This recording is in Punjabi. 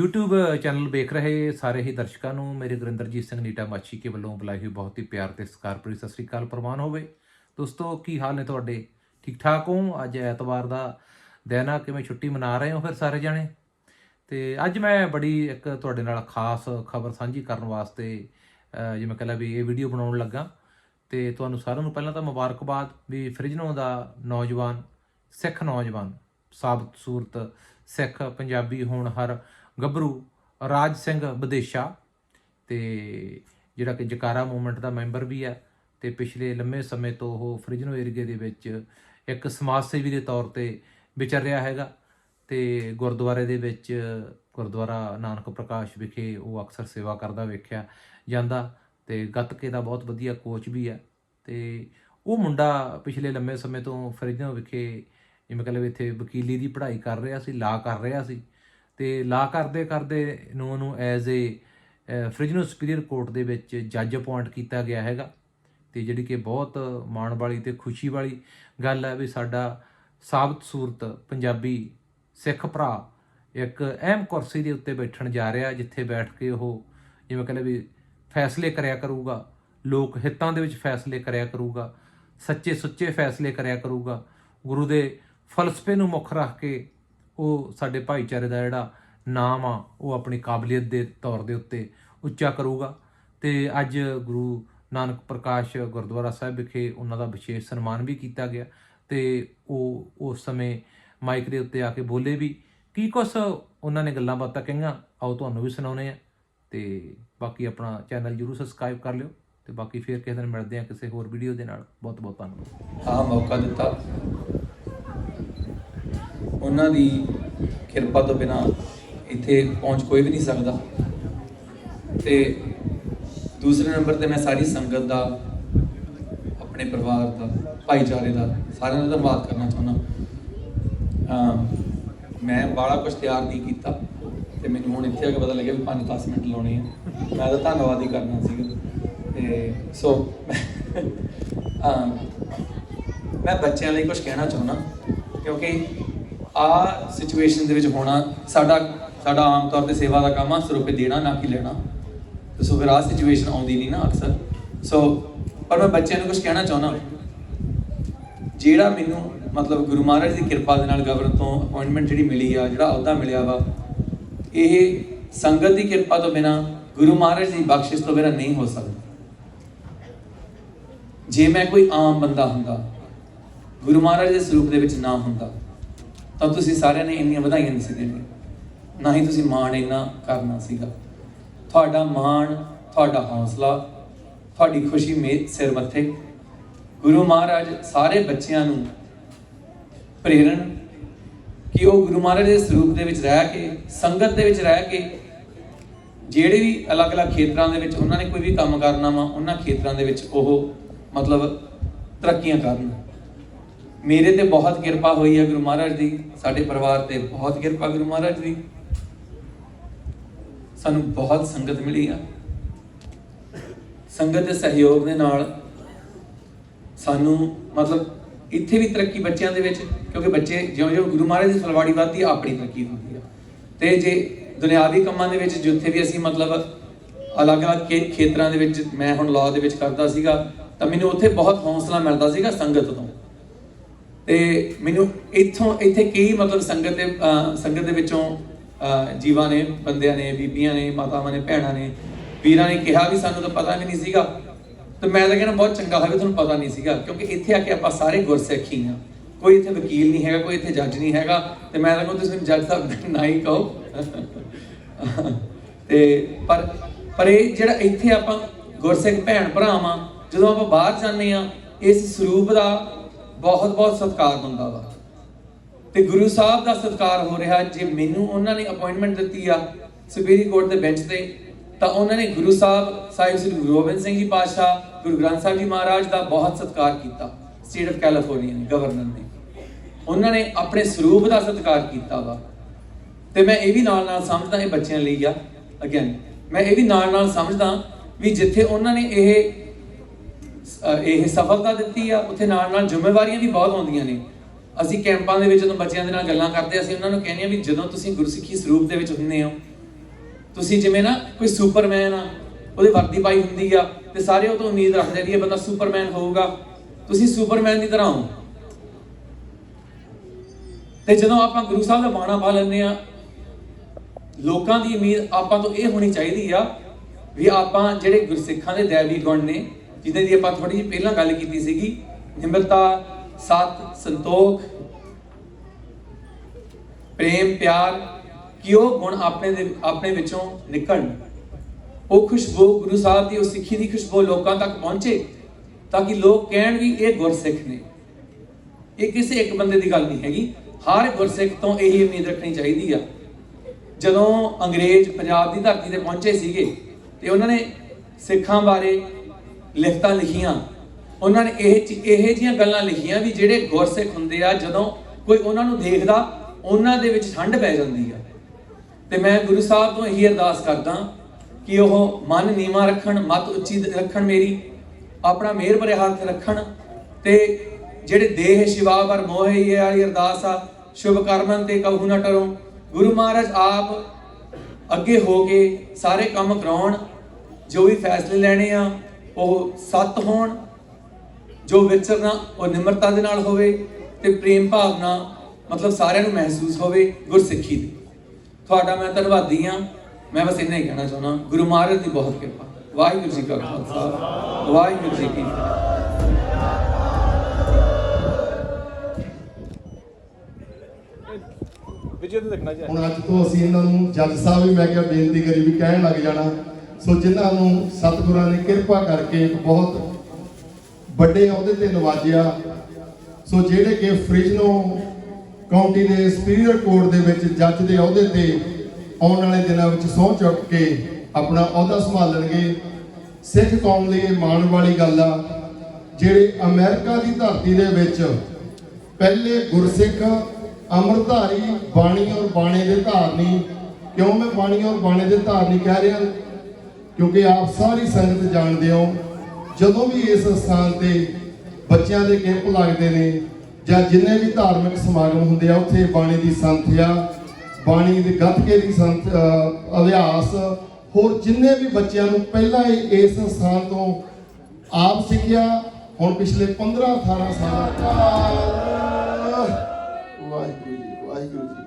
YouTube ਚੈਨਲ ਵੇਖ ਰਹੇ ਸਾਰੇ ਹੀ ਦਰਸ਼ਕਾਂ ਨੂੰ। ਮੇਰੇ ਗੁਰਿੰਦਰਜੀਤ ਸਿੰਘ ਨੀਟਾ ਮਾਛੀ ਕੇ ਵੱਲੋਂ ਬੁਲਾਈ ਹੋਈ ਬਹੁਤ ਹੀ ਪਿਆਰ ਤੇ ਸਤਿਕਾਰ ਭਰੀ ਸਤਿ ਸ੍ਰੀ ਅਕਾਲ ਪ੍ਰਵਾਨ ਹੋਵੇ। ਦੋਸਤੋ ਕੀ ਹਾਲ ਨੇ ਤੁਹਾਡੇ? ਠੀਕ ਠਾਕ ਹੋ? ਅੱਜ ਐਤਵਾਰ ਦਾ ਦਿਨ ਆ ਕਿਵੇਂ ਛੁੱਟੀ ਮਨਾ ਰਹੇ ਹੋ ਫਿਰ ਸਾਰੇ ਜਾਣੇ? ਤੇ ਅੱਜ ਮੈਂ ਬੜੀ ਇੱਕ ਤੁਹਾਡੇ ਨਾਲ ਖਾਸ ਖਬਰ ਸਾਂਝੀ ਕਰਨ ਵਾਸਤੇ ਅਹ, ਜਿਵੇਂ ਕਹਿੰਦਾ ਵੀ ਇਹ ਵੀਡੀਓ ਬਣਾਉਣ ਲੱਗਾ। ਤੇ ਤੁਹਾਨੂੰ ਸਾਰਿਆਂ ਨੂੰ ਪਹਿਲਾਂ ਤਾਂ ਮੁਬਾਰਕਬਾਦ ਵੀ ਫ੍ਰਿਜਨੋ ਦਾ ਨੌਜਵਾਨ ਸਿੱਖ ਨੌਜਵਾਨ ਸਾਬਤ ਸੂਰਤ ਸਿੱਖ ਪੰਜਾਬੀ ਹੋਣ ਹਰ ਗੱਭਰੂ ਰਾਜ ਸਿੰਘ ਵਿਦੇਸ਼ਾ ਤੇ ਜਿਹੜਾ ਕਿ ਜਕਾਰਾ ਮੂਵਮੈਂਟ ਦਾ ਮੈਂਬਰ ਵੀ ਹੈ ਤੇ ਪਿਛਲੇ ਲੰਮੇ ਸਮੇਂ ਤੋਂ ਉਹ ਫ੍ਰਿਜਨੋ ਏਰੀਏ ਦੇ ਵਿੱਚ ਇੱਕ ਸਮਾਜ ਸੇਵੀ ਦੇ ਤੌਰ ਤੇ ਵਿਚਰ ਰਿਹਾ ਹੈਗਾ ਤੇ ਗੁਰਦੁਆਰੇ ਦੇ ਵਿੱਚ ਗੁਰਦੁਆਰਾ ਨਾਨਕ ਪ੍ਰਕਾਸ਼ ਵਿਖੇ ਉਹ ਅਕਸਰ ਸੇਵਾ ਕਰਦਾ ਵੇਖਿਆ ਜਾਂਦਾ ਤੇ ਗੱਤਕੇ ਦਾ ਬਹੁਤ ਵਧੀਆ ਕੋਚ ਵੀ ਹੈ ਤੇ ਉਹ ਮੁੰਡਾ ਪਿਛਲੇ ਲੰਮੇ ਸਮੇਂ ਤੋਂ ਫਰਿਜਨੋ ਵਿਖੇ ਜਿਵੇਂ ਕਹਿੰਦੇ ਇੱਥੇ ਵਕੀਲੀ ਦੀ ਪੜ੍ਹਾਈ ਕਰ ਰਿਹਾ ਸੀ, ਲਾ ਕਰ ਰਿਹਾ ਸੀ ਤੇ ਲਾ ਕਰਦੇ ਕਰਦੇ ਨੂੰ ਉਹਨੂੰ as a Fresno superior court ਦੇ ਵਿੱਚ ਜੱਜ ਅਪਾਇੰਟ ਕੀਤਾ ਗਿਆ ਹੈਗਾ। ਤੇ ਜਿਹੜੀ ਕਿ ਬਹੁਤ ਮਾਣ ਵਾਲੀ ਤੇ ਖੁਸ਼ੀ ਵਾਲੀ ਗੱਲ ਹੈ ਵੀ ਸਾਡਾ ਸਾਬਤ ਸੂਰਤ ਪੰਜਾਬੀ ਸਿੱਖ ਭਰਾ ਇੱਕ ਅਹਿਮ ਕੁਰਸੀ ਦੇ ਉੱਤੇ ਬੈਠਣ ਜਾ ਰਿਹਾ, ਜਿੱਥੇ ਬੈਠ ਕੇ ਉਹ ਜਿਵੇਂ ਕਹਿੰਦੇ ਵੀ ਫੈਸਲੇ ਕਰਿਆ ਕਰੂਗਾ, ਲੋਕ ਹਿੱਤਾਂ ਦੇ ਵਿੱਚ ਫੈਸਲੇ ਕਰਿਆ ਕਰੂਗਾ, ਸੱਚੇ ਸੁੱਚੇ ਫੈਸਲੇ ਕਰਿਆ ਕਰੂਗਾ, ਗੁਰੂ ਦੇ ਫਲਸਫੇ ਨੂੰ ਮੁੱਖ ਰੱਖ ਕੇ ਉਹ ਸਾਡੇ ਭਾਈਚਾਰੇ ਦਾ ਜਿਹੜਾ ਨਾਮ ਆ, ਉਹ ਆਪਣੀ ਕਾਬਲੀਅਤ ਦੇ ਤੌਰ ਦੇ ਉੱਤੇ ਉੱਚਾ ਕਰੂਗਾ। ਤੇ ਅੱਜ ਗੁਰੂ ਨਾਨਕ ਪ੍ਰਕਾਸ਼ ਗੁਰਦੁਆਰਾ ਸਾਹਿਬ ਵਿਖੇ ਉਹਨਾਂ ਦਾ ਵਿਸ਼ੇਸ਼ ਸਨਮਾਨ ਵੀ ਕੀਤਾ ਗਿਆ ਤੇ ਉਹ ਉਸ ਸਮੇਂ ਮਾਈਕ ਦੇ ਉੱਤੇ ਆ ਕੇ ਬੋਲੇ ਵੀ, ਕੀ ਕੁਛ ਉਹਨਾਂ ਨੇ ਗੱਲਾਂ ਬਾਤਾਂ ਕਹੀਆਂ? ਆਓ ਤੁਹਾਨੂੰ ਵੀ ਸੁਣਾਉਨੇ ਆ ਤੇ ਬਾਕੀ ਆਪਣਾ ਚੈਨਲ ਜਰੂਰ ਸਬਸਕ੍ਰਾਈਬ ਕਰ ਲਿਓ ਤੇ ਬਾਕੀ ਫੇਰ ਕਿਸੇ ਦਿਨ ਮਿਲਦੇ ਆ ਕਿਸੇ ਹੋਰ ਵੀਡੀਓ ਦੇ ਨਾਲ। ਬਹੁਤ ਬਹੁਤ ਧੰਨਵਾਦ। ਆਹ ਮੌਕਾ ਦਿੱਤਾ। ਉਹਨਾਂ ਦੀ ਕਿਰਪਾ ਤੋਂ ਬਿਨਾ ਇੱਥੇ ਪਹੁੰਚ ਕੋਈ ਵੀ ਨਹੀਂ ਸਕਦਾ। ਤੇ ਦੂਸਰੇ ਨੰਬਰ ਤੇ ਮੈਂ ਸਾਰੀ ਸੰਗਤ ਦਾ, ਆਪਣੇ ਪਰਿਵਾਰ ਦਾ, ਭਾਈਚਾਰੇ ਦਾ ਸਾਰਿਆਂ ਦਾ ਧੰਨਵਾਦ ਕਰਨਾ ਚਾਹੁੰਦਾ। ਮੈਂ ਬਾਲਾ ਕੁਝ ਤਿਆਰ ਨਹੀਂ ਕੀਤਾ ਤੇ ਮੈਨੂੰ ਹੁਣ ਇੱਥੇ ਆ ਕੇ ਪਤਾ ਲੱਗਿਆ ਵੀ 5-10 ਮਿੰਟ ਲਾਉਣੇ ਆ। ਮੈਂ ਤਾਂ ਧੰਨਵਾਦ ਹੀ ਕਰਨਾ ਸੀਗਾ। ਤੇ ਸੋ ਅਮ ਮੈਂ ਬੱਚਿਆਂ ਲਈ ਕੁਝ ਕਹਿਣਾ ਚਾਹੁੰਦਾ ਕਿਉਂਕਿ ਆ ਸਿਚੁਏਸ਼ਨ ਦੇ ਵਿੱਚ ਹੋਣਾ, ਸਾਡਾ ਸਾਡਾ ਆਮ ਤੌਰ ਤੇ ਸੇਵਾ ਦਾ ਕੰਮ ਆ ਸਰੂਪੇ ਦੇਣਾ, ਨਾ ਕਿ ਲੈਣਾ। ਤੇ ਸੋ ਫਿਰ ਆ ਸਿਚੁਏਸ਼ਨ ਆਉਂਦੀ ਨਹੀਂ ਨਾ ਅਕਸਰ। ਸੋ, ਪਰ ਮੈਂ ਬੱਚਿਆਂ ਨੂੰ ਕੁਝ ਕਹਿਣਾ ਚਾਹੁੰਦਾ ਜਿਹੜਾ ਮੈਨੂੰ, ਮਤਲਬ ਗੁਰੂ ਮਹਾਰਾਜ ਦੀ ਕਿਰਪਾ ਦੇ ਨਾਲ ਗਵਰਨ ਤੋਂ ਅਪਾਇੰਟਮੈਂਟ ਜਿਹੜੀ ਮਿਲੀ ਆ, ਜਿਹੜਾ ਅਹੁਦਾ ਮਿਲਿਆ ਵਾ, ਇਹ ਸੰਗਤ ਦੀ ਕਿਰਪਾ ਤੋਂ ਬਿਨਾ ਗੁਰੂ ਮਹਾਰਾਜ ਦੀ ਬਖਸ਼ਿਸ਼ ਤੋਂ ਬਿਨਾ ਨਹੀਂ ਹੋ ਸਕਦਾ। ਜੇ ਮੈਂ ਕੋਈ ਆਮ ਬੰਦਾ ਹੁੰਦਾ, ਗੁਰੂ ਮਹਾਰਾਜ ਦੇ ਸਰੂਪ ਦੇ ਵਿੱਚ ਨਾ ਹੁੰਦਾ ਤਾਂ ਤੁਸੀਂ ਸਾਰਿਆਂ ਨੇ ਇੰਨੀਆਂ ਵਧਾਈਆਂ ਨਹੀਂ ਸੀ ਦੇਣੀਆਂ ਨਾ ਹੀ ਤੁਸੀਂ ਮਾਣ ਇੰਨਾ ਕਰਨਾ ਸੀਗਾ। ਤੁਹਾਡਾ ਮਾਣ, ਤੁਹਾਡਾ ਹੌਸਲਾ, ਤੁਹਾਡੀ ਖੁਸ਼ੀ ਮੇ ਸਿਰ ਮੱਥੇ। ਗੁਰੂ ਮਹਾਰਾਜ ਸਾਰੇ ਬੱਚਿਆਂ ਨੂੰ ਪ੍ਰੇਰਣ ਕਿ ਉਹ ਗੁਰੂ ਮਹਾਰਾਜ ਦੇ ਸਰੂਪ ਦੇ ਵਿੱਚ ਰਹਿ ਕੇ, ਸੰਗਤ ਦੇ ਵਿੱਚ ਰਹਿ ਕੇ, ਜਿਹੜੇ ਵੀ ਅਲੱਗ-ਅਲੱਗ ਖੇਤਰਾਂ ਦੇ ਵਿੱਚ ਉਹਨਾਂ ਨੇ ਕੋਈ ਵੀ ਕੰਮ ਕਰਨਾ ਵਾ, ਉਹਨਾਂ ਖੇਤਰਾਂ ਦੇ ਵਿੱਚ ਉਹ ਮਤਲਬ ਤਰੱਕੀਆਂ ਕਰਨ। ਮੇਰੇ ਤੇ ਬਹੁਤ ਕਿਰਪਾ ਹੋਈ ਹੈ ਗੁਰੂ ਮਹਾਰਾਜ ਦੀ, ਸਾਡੇ ਪਰਿਵਾਰ ਤੇ ਬਹੁਤ ਕਿਰਪਾ ਗੁਰੂ ਮਹਾਰਾਜ ਦੀ। ਸਾਨੂੰ ਬਹੁਤ ਸੰਗਤ ਮਿਲੀ ਆ। ਸੰਗਤ ਦੇ ਸਹਿਯੋਗ ਦੇ ਨਾਲ ਸਾਨੂੰ ਮਤਲਬ ਇੱਥੇ ਵੀ ਤਰੱਕੀ ਬੱਚਿਆਂ ਦੇ ਵਿੱਚ, ਕਿਉਂਕਿ ਬੱਚੇ ਜਿਉਂ-ਜਿਉਂ ਗੁਰੂ ਮਹਾਰਾਜ ਦੀ ਫਲਵਾੜੀ ਵੱਧਦੀ ਆਪਣੀ ਤਰੱਕੀ ਹੁੰਦੀ ਆ। ਤੇ ਜੇ ਦੁਨਿਆਵੀ ਕੰਮਾਂ ਦੇ ਵਿੱਚ, ਜਿੱਥੇ ਵੀ ਅਸੀਂ ਮਤਲਬ ਅਲੱਗ-ਅਲੱਗ ਖੇ- ਖੇਤਰਾਂ ਦੇ ਵਿੱਚ, ਮੈਂ ਹੁਣ ਲਾਅ ਦੇ ਵਿੱਚ ਕਰਦਾ ਸੀਗਾ, ਤਾਂ ਮੈਨੂੰ ਉੱਥੇ ਬਹੁਤ ਹੌਸਲਾ ਮਿਲਦਾ ਸੀਗਾ ਸੰਗਤ ਤੋਂ। ਤੇ ਮੈਨੂੰ ਇੱਥੋਂ, ਇੱਥੇ ਕਈ ਮਤਲਬ ਸੰਗਤ ਦੇ ਸੰਗਤ ਦੇ ਵਿੱਚੋਂ ਜੀਵਾਂ ਨੇ, ਬੰਦਿਆਂ ਨੇ, ਬੀਬੀਆਂ ਨੇ, ਮਾਤਾਵਾਂ ਨੇ, ਭੈਣਾਂ ਨੇ, ਵੀਰਾਂ ਨੇ ਕਿਹਾ ਵੀ ਸਾਨੂੰ ਤਾਂ ਪਤਾ ਵੀ ਨਹੀਂ ਸੀਗਾ। ਤੇ ਮੈਂ ਤਾਂ ਕਹਿੰਦਾ ਬਹੁਤ ਚੰਗਾ ਹੋਇਆ ਤੁਹਾਨੂੰ ਪਤਾ ਨਹੀਂ ਸੀਗਾ, ਕਿਉਂਕਿ ਇੱਥੇ ਆ ਕੇ ਆਪਾਂ ਸਾਰੇ ਗੁਰਸਿੱਖੀ ਆ ਕੋਈ ਇੱਥੇ ਵਕੀਲ ਨਹੀਂ ਹੈਗਾ, ਕੋਈ ਇੱਥੇ ਜੱਜ ਨਹੀਂ ਹੈਗਾ, ਤੇ ਮੈਂ ਤਾਂ ਕਹਿੰਦਾ ਤੁਸੀਂ ਜੱਜ ਸਾਹਿਬ ਨਾ ਹੀ ਕਹੋ। ਤੇ ਪਰ ਪਰ ਇਹ ਜਿਹੜਾ ਇੱਥੇ ਆਪਾਂ ਗੁਰਸਿੱਖ ਭੈਣ ਭਰਾਵਾਂ, ਜਦੋਂ ਆਪਾਂ ਬਾਹਰ ਜਾਂਦੇ ਆ ਇਸ ਸਰੂਪ ਦਾ ਬਹੁਤ ਬਹੁਤ ਸਤਿਕਾਰ ਹੁੰਦਾ ਵਾ। ਤੇ ਗੁਰੂ ਸਾਹਿਬ ਦਾ ਸਤਿਕਾਰ ਹੋ ਰਿਹਾ, ਜੇ ਮੈਨੂੰ ਉਹਨਾਂ ਨੇ ਅਪਾਇੰਟਮੈਂਟ ਦਿੱਤੀ ਆ ਸੁਪੀਰੀਅਰ ਕੋਰਟ ਦੇ ਬੈਂਚ ਤੇ, ਤਾਂ ਉਹਨਾਂ ਨੇ ਗੁਰੂ ਸਾਹਿਬ ਸਾਹਿਬ ਸ੍ਰੀ ਗੁਰੂ ਗੋਬਿੰਦ ਸਿੰਘ ਜੀ ਪਾਤਸ਼ਾਹ, ਗੁਰੂ ਗ੍ਰੰਥ ਸਾਹਿਬ ਜੀ ਮਹਾਰਾਜ ਦਾ ਬਹੁਤ ਸਤਿਕਾਰ ਕੀਤਾ ਸਟੇਟ ਆਫ ਕੈਲੀਫੋਰਨੀਆ ਨੇ ਗਵਰਨਰ ਨੇ। ਉਹਨਾਂ ਨੇ ਆਪਣੇ ਸਰੂਪ ਦਾ ਸਤਿਕਾਰ ਕੀਤਾ ਵਾ। ਤੇ ਮੈਂ ਇਹ ਵੀ ਨਾਲ ਨਾਲ ਸਮਝਦਾ ਇਹ ਬੱਚਿਆਂ ਲਈ ਆ। ਅਗੇਨ ਮੈਂ ਇਹ ਵੀ ਨਾਲ ਨਾਲ ਸਮਝਦਾ ਵੀ ਜਿੱਥੇ ਉਹਨਾਂ ਨੇ ਇਹ ਇਹ ਸਫਲਤਾ ਦਿੱਤੀ ਆ, ਉੱਥੇ ਨਾਲ ਨਾਲ ਜ਼ਿੰਮੇਵਾਰੀਆਂ ਵੀ ਬਹੁਤ ਆਉਂਦੀਆਂ ਨੇ। ਅਸੀਂ ਕੈਂਪਾਂ ਦੇ ਵਿੱਚ ਜਦੋਂ ਬੱਚਿਆਂ ਦੇ ਨਾਲ ਗੱਲਾਂ ਕਰਦੇ, ਅਸੀਂ ਉਹਨਾਂ ਨੂੰ ਕਹਿੰਦੇ ਆ ਵੀ ਜਦੋਂ ਤੁਸੀਂ ਗੁਰਸਿੱਖੀ ਸਰੂਪ ਦੇ ਵਿੱਚ ਹੁੰਦੇ ਹੋ, ਤੁਸੀਂ ਜਿਵੇਂ ਨਾ ਕੋਈ ਸੁਪਰਮੈਨ ਆ, ਉਹਦੀ ਵਰਦੀ ਪਾਈ ਹੁੰਦੀ ਆ, ਤੇ ਸਾਰੇ ਉਹ ਤੋਂ ਉਮੀਦ ਰੱਖਦੇ ਨੇ ਇਹ ਬੰਦਾ ਸੁਪਰਮੈਨ ਹੋਊਗਾ। ਤੁਸੀਂ ਸੁਪਰਮੈਨ ਦੀ ਤਰ੍ਹਾਂ ਹੋ। ਤੇ ਜਦੋਂ ਆਪਾਂ ਗੁਰੂ ਸਾਹਿਬ ਦਾ ਬਾਣਾ ਪਾ ਲੈਂਦੇ ਆ, ਲੋਕਾਂ ਦੀ ਉਮੀਦ ਆਪਾਂ ਤੋਂ ਇਹ ਹੋਣੀ ਚਾਹੀਦੀ ਆ ਵੀ ਆਪਾਂ ਜਿਹੜੇ ਗੁਰਸਿੱਖਾਂ ਦੇ ਦੇਵੀ ਗੁਣ ਨੇ ਜਿਹਦੇ ਦੀ ਆਪਾਂ ਥੋੜੀ ਜਿਹੀ ਪਹਿਲਾਂ ਗੱਲ ਕੀਤੀ ਸੀਗੀ, ਨਿਮਰਤਾ, ਸਤ, ਸੰਤੋਖ, ਪ੍ਰੇਮ, ਪਿਆਰ ਕਿ ਉਹ ਗੁਣ ਆਪਣੇ ਦੇ, ਆਪਣੇ ਵਿੱਚੋਂ ਨਿਕਲਣ। ਉਹ ਖੁਸ਼ਬੂ ਗੁਰੂ ਸਾਹਿਬ ਦੀ ਉਹ ਸਿੱਖੀ ਦੀ ਖੁਸ਼ਬੂ ਲੋਕਾਂ ਤੱਕ ਪਹੁੰਚੇ ਤਾਂ ਕਿ ਲੋਕ ਕਹਿਣ ਵੀ ਇਹ ਗੁਰਸਿੱਖ ਨੇ। ਇਹ ਕਿਸੇ ਇੱਕ ਬੰਦੇ ਦੀ ਗੱਲ ਨਹੀਂ ਹੈਗੀ। ਹਰ ਗੁਰਸਿੱਖ ਤੋਂ ਇਹੀ ਉਮੀਦ ਰੱਖਣੀ ਚਾਹੀਦੀ ਆ। ਜਦੋਂ ਅੰਗਰੇਜ਼ ਪੰਜਾਬ ਦੀ ਧਰਤੀ ਤੇ ਪਹੁੰਚੇ ਸੀਗੇ ਤੇ ਉਹਨਾਂ ਨੇ ਸਿੱਖਾਂ ਬਾਰੇ ਲਿਖਤਾਂ ਲਿਖੀਆਂ। ਉਹਨਾਂ ਨੇ ਇਹ ਚੀ- ਇਹ ਜੀਆਂ ਗੱਲਾਂ ਲਿਖੀਆਂ ਵੀ ਜਿਹੜੇ ਗੁਰਸਿੱਖ ਹੁੰਦੇ ਆ, ਜਦੋਂ ਕੋਈ ਉਹਨਾਂ ਨੂੰ ਦੇਖਦਾ, ਉਹਨਾਂ ਦੇ ਵਿੱਚ ਠੰਡ ਪੈ ਜਾਂਦੀ ਆ। ਤੇ ਮੈਂ ਗੁਰੂ ਸਾਹਿਬ ਤੋਂ ਇਹੀ ਅਰਦਾਸ ਕਰਦਾ ਕਿ ਉਹ ਮਨ ਨੀਵਾ ਰੱਖਣ, ਮਤ ਉੱਚੀ ਰੱਖਣ ਮੇਰੀ, ਆਪਣਾ ਮਿਹਰ ਭਰੇ ਹੱਥ ਰੱਖਣ ਤੇ ਜਿਹੜੇ ਦੇਹ ਸ਼ਿਵਾ ਪਰ ਮੋਹਿ ਇਹ ਵਾਲੀ ਅਰਦਾਸ ਆ, ਸ਼ੁਭ ਕਰਮਨ ਤੇ ਕਹੂ ਨਾ ਟਰੋ। ਗੁਰੂ ਮਹਾਰਾਜ ਆਪ ਅੱਗੇ ਹੋ ਕੇ ਸਾਰੇ ਕੰਮ ਕਰਾਉਣ, ਜੋ ਵੀ ਫੈਸਲੇ ਲੈਣੇ ਆ ਉਹ ਸੱਤ ਹੋਣ ਜੋ ਵਿਚਰਨਾ ਉਹ ਨਿਮਰਤਾ ਦੇ ਨਾਲ ਹੋਵੇ ਤੇ ਪ੍ਰੇਮ ਭਾਵਨਾ ਮਤਲਬ ਸਾਰਿਆਂ ਨੂੰ ਮਹਿਸੂਸ ਹੋਵੇ ਗੁਰਸਿੱਖੀ ਦੀ। ਤੁਹਾਡਾ ਮੈਂ ਧੰਨਵਾਦੀ ਆ ਮੈਂ ਬਸ ਇੰਨਾ ਹੀ ਕਹਿਣਾ ਚਾਹੁੰਦਾ ਗੁਰੂ ਮਹਾਰਾਜ ਦੀ ਬਹੁਤ ਕਿਰਪਾ। ਵਾਹਿਗੁਰੂ ਜੀ ਕਾ ਖਾਲਸਾ। ਵਾਹਿਗੁਰੂ ਜੀ ਕੀ ਫਤਿਹ। ਵਿਜੇ ਨੂੰ ਦੇਖਣਾ ਚਾਹੀਦਾ। ਹੁਣ ਅੱਜ ਤੋਂ ਅਸੀਂ ਇਹਨਾਂ ਨੂੰ ਜੱਜ ਸਾਹਿਬ ਵੀ ਮੈਂ ਕਿਹਾ ਬੇਨਤੀ ਕਰੀ ਵੀ ਕਹਿਣ ਲੱਗ ਜਾਣਾ। ਸੋ ਜਿਨ੍ਹਾਂ ਨੂੰ ਸਤਿਗੁਰਾਂ ਨੇ ਕਿਰਪਾ ਕਰਕੇ ਇੱਕ ਬਹੁਤ ਵੱਡੇ ਅਹੁਦੇ ਤੇ ਨਵਾਜਿਆ, ਸੋ ਜਿਹੜੇ ਕਿ ਫ੍ਰਿਜਨੋ ਕਾਉਂਟੀ ਦੇ ਸੁਪੀਰੀਅਰ ਕੋਰਟ ਦੇ ਵਿੱਚ ਜੱਜ ਦੇ ਅਹੁਦੇ ਤੇ ਆਉਣ ਵਾਲੇ ਦਿਨਾਂ ਵਿੱਚ ਸਹੁੰ ਚੁੱਕ ਕੇ ਆਪਣਾ ਅਹੁਦਾ ਸੰਭਾਲਣਗੇ ਸਿੱਖ ਕੌਮ ਲਈ ਇਹ ਮਾਣ ਵਾਲੀ ਗੱਲ ਆ, ਜਿਹੜੇ ਅਮਰੀਕਾ ਦੀ ਧਰਤੀ ਦੇ ਵਿੱਚ ਪਹਿਲੇ ਗੁਰਸਿੱਖ ਅੰਮ੍ਰਿਤਧਾਰੀ ਬਾਣੀ ਔਰ ਬਾਣੇ ਦੇ ਧਾਰਨੀ, ਕਿਉਂ ਮੈਂ ਬਾਣੀ ਔਰ ਬਾਣੇ ਦੇ ਧਾਰਨੀ ਕਹਿ ਰਿਹਾ? ਕਿਉਂਕਿ ਆਪ ਸਾਰੀ ਸੰਗਤ ਜਾਣਦੇ ਹੋ, ਜਦੋਂ ਵੀ ਇਸ ਸਥਾਨ ਤੇ ਬੱਚਿਆਂ ਦੇ ਕੈਂਪ ਲੱਗਦੇ ਨੇ ਜਾਂ ਜਿੰਨੇ ਵੀ ਧਾਰਮਿਕ ਸਮਾਗਮ ਹੁੰਦੇ ਆ, ਉੱਥੇ ਬਾਣੀ ਦੀ ਸੰਥਿਆ ਬਾਣੀ ਦੇ ਗੱਤਕੇ ਦੀ ਸੰਥ ਅਭਿਆਸ, ਹੋਰ ਜਿੰਨੇ ਵੀ ਬੱਚਿਆਂ ਨੂੰ ਪਹਿਲਾਂ ਹੀ ਇਸ ਸਥਾਨ ਤੋਂ ਆਪ ਸਿੱਖਿਆ, ਹੁਣ ਪਿਛਲੇ 15 18 ਸਾਲਾਂ ਵਾਹਿਗੁਰੂ ਜੀ ਵਾਹਿਗੁਰੂ ਜੀ